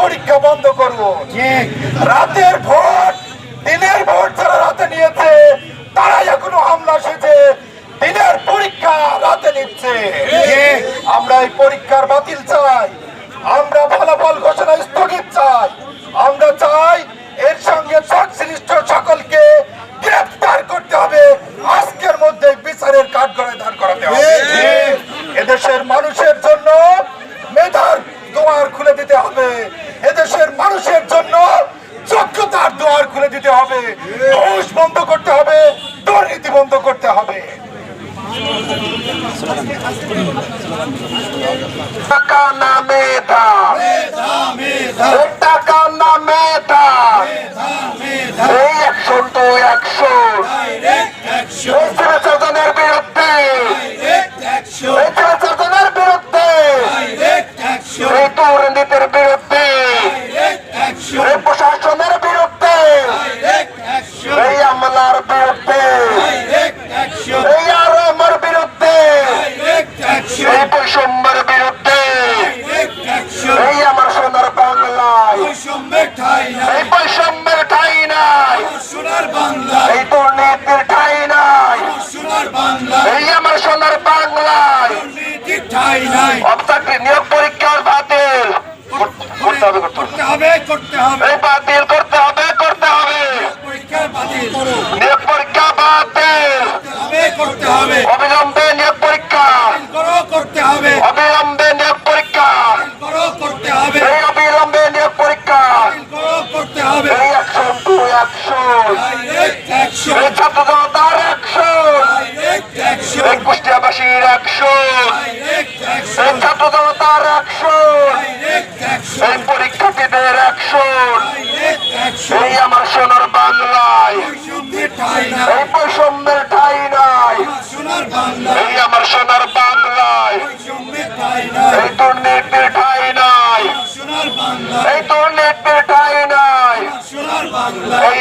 পরীক্ষা বন্ধ করুন রাতের ভোট দিনের ভোট যারা রাতে নিয়েছে তারাই এখনও হামলা এসেছে দিনের পরীক্ষা রাতে নিচ্ছে। আমরা এই পরীক্ষার বাতিল চাই। আমরা ফলাফল ঘোষণা স্থগিত চাই। আমরা চাই এর সঙ্গে সংশ্লিষ্ট সকলকে গ্রেফতার করতে হবে। আজকের মধ্যে বিচারের কাঠগড়ায় দাঁড় করাতে হবে। এদেশের মানুষের জন্য মেধার দুয়ার খুলে দিতে হবে। এদেশের মানুষের জন্য যোগ্যতার দুয়ার খুলে দিতে হবে। ঘুষ বন্ধ করতে হবে, দুর্নীতি বন্ধ করতে হবে। বিরুদ্ধে। বিরুদ্ধে ঠাঁই নিয়োগ পরীক্ষার বাতিল। করতে হবে করতে হবে। করতে হবে এই বাতিল করতে হবে করতে হবে। নিয়োগ পরীক্ষা বাতিল করতে হবে অবিলম্বে নিয়োগ পরীক্ষা। করো করতে হবে। অবিলম্বে নিয়োগ পরীক্ষা। করতে হবে। এই অবিলম্বে নিয়োগ পরীক্ষা। করতে হবে। এই একশন টু একশন ডাইরেক্ট ছাত্র জনতার কুষ্টিয়াবাসীর এই ছাত্র জনতার অ্যাকশন এই পরীক্ষার্থীদের অ্যাকশন এই আমার সোনার বাংলায়! এই বৈষম্যের ঠাই নাই! এই আমার সোনার বাংলায়! এই দুর্নীতির ঠাই নাই! এই দুর্নীতির ঠাই নাই! এই